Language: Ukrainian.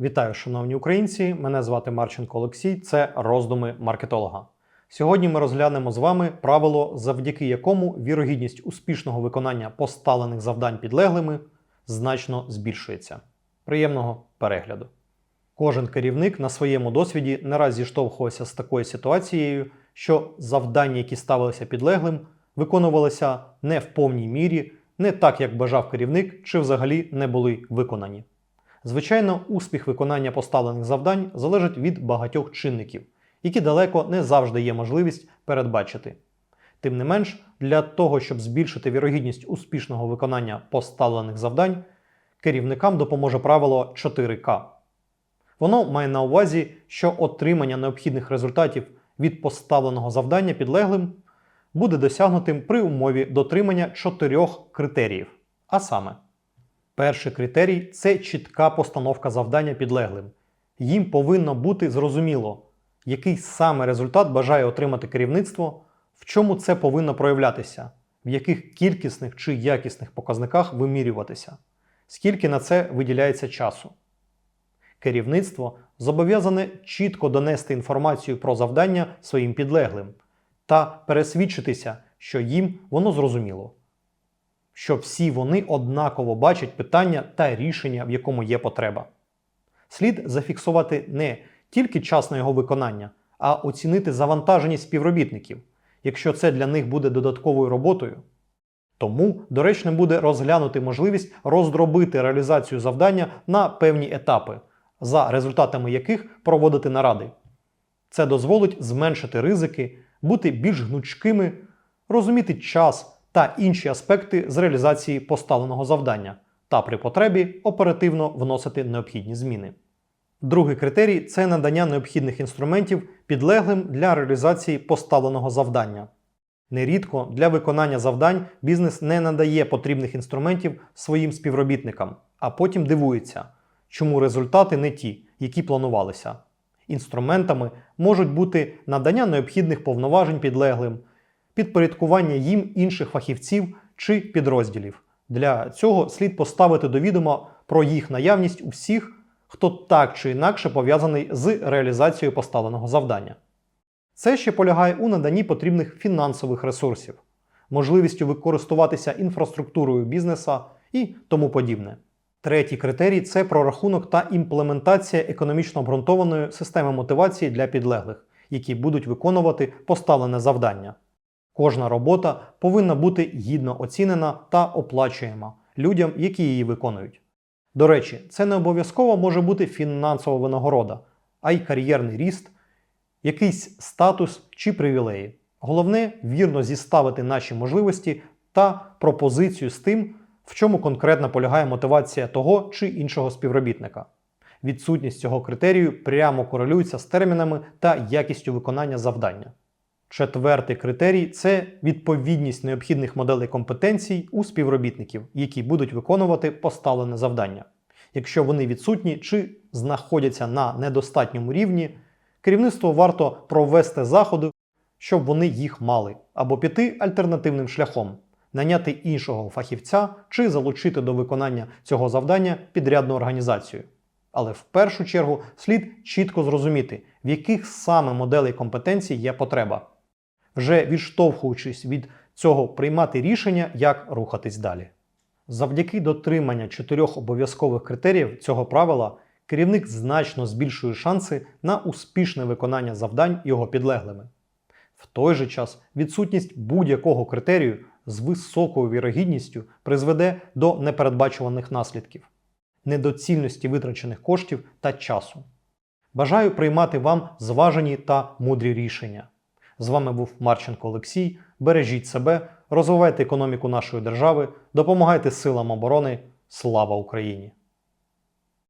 Вітаю, шановні українці! Мене звати Марченко Олексій. Це роздуми маркетолога. Сьогодні ми розглянемо з вами правило, завдяки якому вірогідність успішного виконання поставлених завдань підлеглими значно збільшується. Приємного перегляду! Кожен керівник на своєму досвіді не раз зіштовхувався з такою ситуацією, що завдання, які ставилися підлеглим, виконувалися не в повній мірі, не так, як бажав керівник, чи взагалі не були виконані. Звичайно, успіх виконання поставлених завдань залежить від багатьох чинників, які далеко не завжди є можливість передбачити. Тим не менш, для того, щоб збільшити вірогідність успішного виконання поставлених завдань, керівникам допоможе правило 4К. Воно має на увазі, що отримання необхідних результатів від поставленого завдання підлеглим буде досягнутим при умові дотримання чотирьох критеріїв. А саме, перший критерій це чітка постановка завдання підлеглим. Їм повинно бути зрозуміло, який саме результат бажає отримати керівництво, в чому це повинно проявлятися, в яких кількісних чи якісних показниках вимірюватися, скільки на це виділяється часу. Керівництво зобов'язане чітко донести інформацію про завдання своїм підлеглим та пересвідчитися, що їм воно зрозуміло, що всі вони однаково бачать питання та рішення, в якому є потреба. Слід зафіксувати не тільки час на його виконання, а оцінити завантаженість співробітників, якщо це для них буде додатковою роботою. Тому доречним буде розглянути можливість роздробити реалізацію завдання на певні етапи, за результатами яких проводити наради. Це дозволить зменшити ризики, бути більш гнучкими, розуміти час та інші аспекти з реалізації поставленого завдання та при потребі оперативно вносити необхідні зміни. Другий критерій це надання необхідних інструментів підлеглим для реалізації поставленого завдання. Нерідко для виконання завдань бізнес не надає потрібних інструментів своїм співробітникам, а потім дивується, чому результати не ті, які планувалися. Інструментами можуть бути надання необхідних повноважень підлеглим, підпорядкування їм інших фахівців чи підрозділів. Для цього слід поставити до відома про їх наявність у всіх, хто так чи інакше пов'язаний з реалізацією поставленого завдання. Це ще полягає у наданні потрібних фінансових ресурсів, можливістю використовуватися інфраструктурою бізнеса і тому подібне. Третій критерій це прорахунок та імплементація економічно обґрунтованої системи мотивації для підлеглих, які будуть виконувати поставлене завдання. Кожна робота повинна бути гідно оцінена та оплачуєма людям, які її виконують. До речі, це не обов'язково може бути фінансова винагорода, а й кар'єрний ріст, якийсь статус чи привілеї. Головне вірно зіставити наші можливості та пропозицію з тим, в чому конкретно полягає мотивація того чи іншого співробітника. Відсутність цього критерію прямо корелюється з термінами та якістю виконання завдання. Четвертий критерій це відповідність необхідних моделей компетенцій у співробітників, які будуть виконувати поставлене завдання. Якщо вони відсутні чи знаходяться на недостатньому рівні, керівництву варто провести заходи, щоб вони їх мали, або піти альтернативним шляхом, наняти іншого фахівця чи залучити до виконання цього завдання підрядну організацію. Але в першу чергу слід чітко зрозуміти, в яких саме моделей компетенцій є потреба, вже відштовхуючись від цього приймати рішення, як рухатись далі. Завдяки дотримання чотирьох обов'язкових критеріїв цього правила керівник значно збільшує шанси на успішне виконання завдань його підлеглими. В той же час відсутність будь-якого критерію з високою вірогідністю призведе до непередбачуваних наслідків, недоцільності витрачених коштів та часу. Бажаю приймати вам зважені та мудрі рішення. З вами був Марченко Олексій. Бережіть себе, розвивайте економіку нашої держави, допомагайте силам оборони. Слава Україні!